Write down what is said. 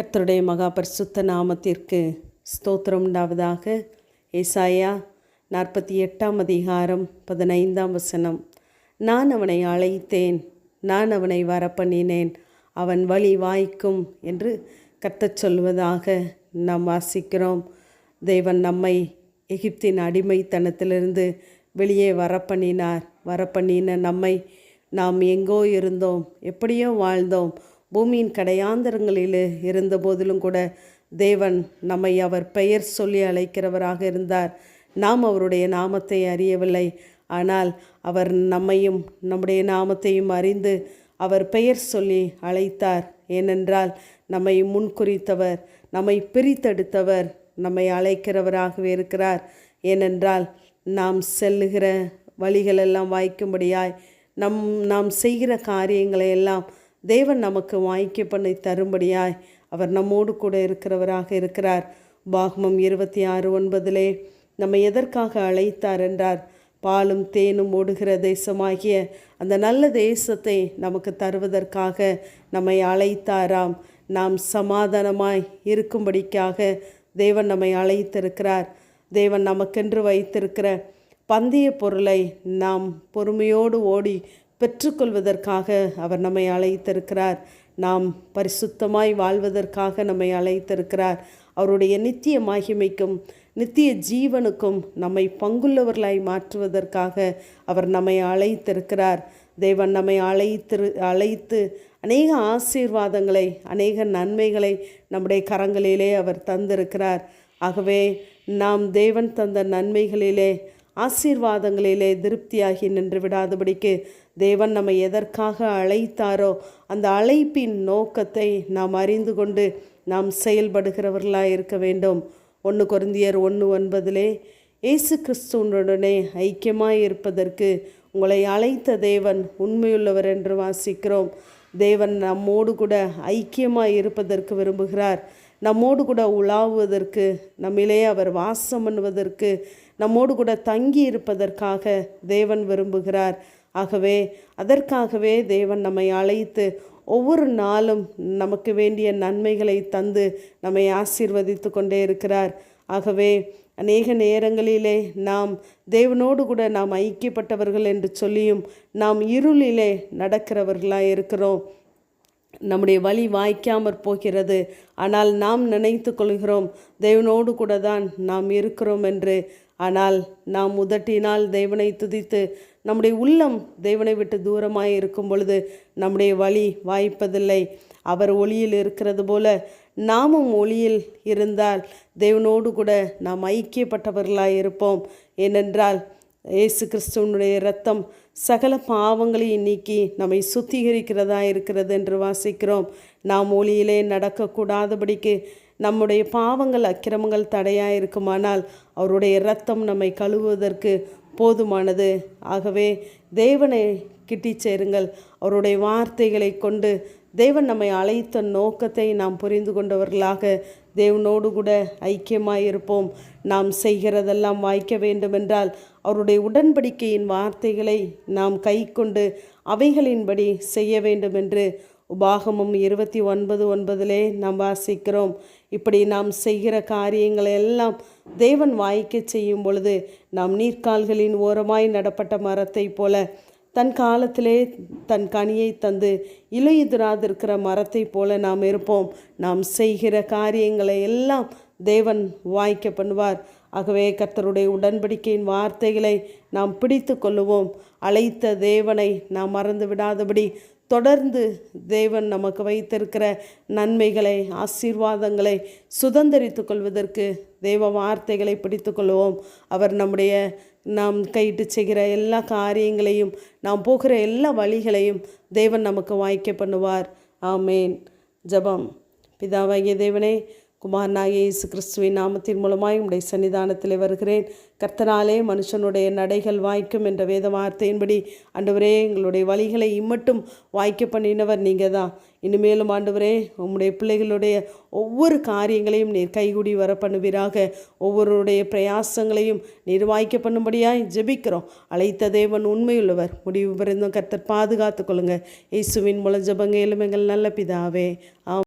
கர்த்தருடைய மகா பரிசுத்த நாமத்திற்கு ஸ்தோத்திரம் உண்டாவதாக. ஏசாயா நாற்பத்தி எட்டாம் அதிகாரம் பதினைந்தாம் வசனம். நான் அவனை அழைத்தேன் நான் அவனை வரப்பண்ணினேன் அவன் வழி வாய்க்கும் என்று கத்தச் சொல்வதாக நாம் வாசிக்கிறோம். தேவன் நம்மை எகிப்தின் அடிமைத்தனத்திலிருந்து வெளியே வரப்பண்ணினார். வரப்பண்ணின நம்மை நாம் எங்கோ இருந்தோம் எப்படியோ வாழ்ந்தோம். பூமியின் கடையாந்தரங்களில் இருந்த போதிலும் கூட தேவன் நம்மை அவர் பெயர் சொல்லி அழைக்கிறவராக இருந்தார். நாம் அவருடைய நாமத்தை அறியவில்லை. ஆனால் அவர் நம்மையும் நம்முடைய நாமத்தையும் அறிந்து அவர் பெயர் சொல்லி அழைத்தார். ஏனென்றால் நம்மை முன்குறித்தவர் நம்மை பிரித்தெடுத்தவர் நம்மை அழைக்கிறவராகவே இருக்கிறார். ஏனென்றால் நாம் செல்லுகிற வழிகளெல்லாம் வாய்க்கும்படியாய் நம் நாம் செய்கிற காரியங்களை எல்லாம் தேவன் நமக்கு வாய்க்க பண்ணி தரும்படியாய் அவர் நம்மோடு கூட இருக்கிறவராக இருக்கிறார். பாகமம் இருபத்தி ஆறு ஒன்பதிலே நம்மை எதற்காக அழைத்தார்? என்றார். பாலும் தேனும் ஓடுகிற தேசமாகிய அந்த நல்ல தேசத்தை நமக்கு தருவதற்காக நம்மை அழைத்தாராம். நாம் சமாதானமாய் இருக்கும்படிக்காக தேவன் நம்மை அழைத்திருக்கிறார். தேவன் நமக்கென்று வைத்திருக்கிற பந்திய பொருளை நாம் பொறுமையோடு ஓடி பெற்றுக்கொள்வதற்காக அவர் நம்மை அழைத்திருக்கிறார். நாம் பரிசுத்தமாய் வாழ்வதற்காக நம்மை அழைத்திருக்கிறார். அவருடைய நித்திய மகிமைக்கும் நித்திய ஜீவனுக்கும் நம்மை பங்குள்ளவர்களாய் மாற்றுவதற்காக அவர் நம்மை அழைத்திருக்கிறார். தேவன் நம்மை அழைத்திரு அழைத்து அநேக ஆசீர்வாதங்களை அநேக நன்மைகளை நம்முடைய கரங்களிலே அவர் தந்திருக்கிறார். ஆகவே நாம் தேவன் தந்த நன்மைகளிலே ஆசீர்வாதங்களிலே திருப்தியாகி நின்று விடாதபடிக்கு தேவன் நம்மை எதற்காக அழைத்தாரோ அந்த அழைப்பின் நோக்கத்தை நாம் அறிந்து கொண்டு நாம் செயல்படுகிறவர்களாக இருக்க வேண்டும். ஒன்று குருந்தியர் ஒன்று ஒன்பதிலே இயேசு கிறிஸ்துவனுடனே ஐக்கியமாக இருப்பதற்கு உங்களை அழைத்த தேவன் உண்மையுள்ளவர் என்று வாசிக்கிறோம். தேவன் நம்மோடு கூட ஐக்கியமாக இருப்பதற்கு விரும்புகிறார். நம்மோடு கூட உலாவுவதற்கு நம்மிலே அவர் வாசம் பண்ணுவதற்கு நம்மோடு கூட தங்கி இருப்பதற்காக தேவன் விரும்புகிறார். ஆகவே அதற்காகவே தேவன் நம்மை அழைத்து ஒவ்வொரு நாளும் நமக்கு வேண்டிய நன்மைகளை தந்து நம்மை ஆசீர்வதித்து கொண்டே இருக்கிறார். ஆகவே அநேக நேரங்களிலே நாம் தேவனோடு கூட நாம் ஐக்கியப்பட்டவர்கள் என்று சொல்லியும் நாம் இருளிலே நடக்கிறவர்களாக இருக்கிறோம். நம்முடைய வழி வாய்க்காமற் போகிறது. ஆனால் நாம் நினைத்து கொள்கிறோம் தேவனோடு கூட தான் நாம் இருக்கிறோம் என்று. ஆனால் நாம் உதட்டினால் தேவனை துதித்து நம்முடைய உள்ளம் தேவனை விட்டு தூரமாக இருக்கும் பொழுது நம்முடைய வழி வாய்ப்பதில்லை. அவர் ஒளியில் இருக்கிறது போல நாமும் ஒளியில் இருந்தால் தேவனோடு கூட நாம் ஐக்கியப்பட்டவர்களாக இருப்போம். ஏனென்றால் இயேசு கிறிஸ்துவனுடைய ரத்தம் சகல பாவங்களையும் நீக்கி நம்மை சுத்திகரிக்கிறதா இருக்கிறது என்று வாசிக்கிறோம். நாம் ஒளியிலே நடக்கக்கூடாதபடிக்கு நம்முடைய பாவங்கள் அக்கிரமங்கள் தடையாக இருக்குமானால் அவருடைய இரத்தம் நம்மை கழுவுவதற்கு போதுமானது. ஆகவே தேவனை கிட்டி சேருங்கள். அவருடைய வார்த்தைகளை கொண்டு தேவன் நம்மை அழைத்த நோக்கத்தை நாம் புரிந்து கொண்டவர்களாக தேவனோடு கூட ஐக்கியமாக இருப்போம் நாம் செய்கிறதெல்லாம் வாய்க்க வேண்டுமென்றால் அவருடைய உடன்படிக்கையின் வார்த்தைகளை நாம் கை கொண்டு அவைகளின்படி செய்ய வேண்டும் என்று உபாகமும் இருபத்தி ஒன்பது ஒன்பதிலே நாம் வாசிக்கிறோம். இப்படி நாம் செய்கிற காரியங்களை எல்லாம் தேவன் வாய்க்க செய்யும் பொழுது நாம் நீர்க்கால்களின் ஓரமாய் நடப்பட்ட மரத்தை போல தன் காலத்திலே தன் கனியை தந்து இலையுதிராதிருக்கிற மரத்தை போல நாம் இருப்போம். நாம் செய்கிற காரியங்களை எல்லாம் தேவன் வாய்க்க பண்ணுவார். ஆகவே கர்த்தருடைய உடன்படிக்கையின் வார்த்தைகளை நாம் பிடித்து கொள்ளுவோம். அழைத்த தேவனை நாம் மறந்து விடாதபடி தொடர்ந்து தேவன் நமக்கு வைத்திருக்கிற நன்மைகளை ஆசீர்வாதங்களை சுதந்திரித்து கொள்வதற்கு தேவ வார்த்தைகளை பிடித்து கொள்வோம். அவர் நம்முடைய நாம் கையிட்டு செய்கிற எல்லா காரியங்களையும் நாம் போகிற எல்லா வழிகளையும் தேவன் நமக்கு வாய்க்க பண்ணுவார். ஆமேன். ஜபம். பிதாவாகிய தேவனே குமாரனாகிய இயேசு கிறிஸ்துவின் நாமத்தின் மூலமாய் உடைய சன்னிதானத்தில் வருகிறேன். கர்த்தனாலே மனுஷனுடைய நடைகள் வாய்க்கும் என்ற வேத வார்த்தையின்படி ஆண்டவரே எங்களுடைய வழிகளை இம்மட்டும் வாய்க்க பண்ணினவர் நீங்கள் தான் இனிமேலும் ஆண்டவரே உம்முடைய பிள்ளைகளுடைய ஒவ்வொரு காரியங்களையும் நீர் கைகூடி வர பண்ணுவீராக ஒவ்வொருடைய பிரயாசங்களையும் நீர் வாய்க்க பண்ணும்படியாக ஜெபிக்கிறோம். அழைத்த தேவன் உண்மையுள்ளவர். முடிவு பிறந்தும் கர்த்தர் பாதுகாத்து கொள்ளுங்க. இயேசுவின் மூலம் ஜபங்க எங்கள் நல்ல பிதாவே. ஆம்.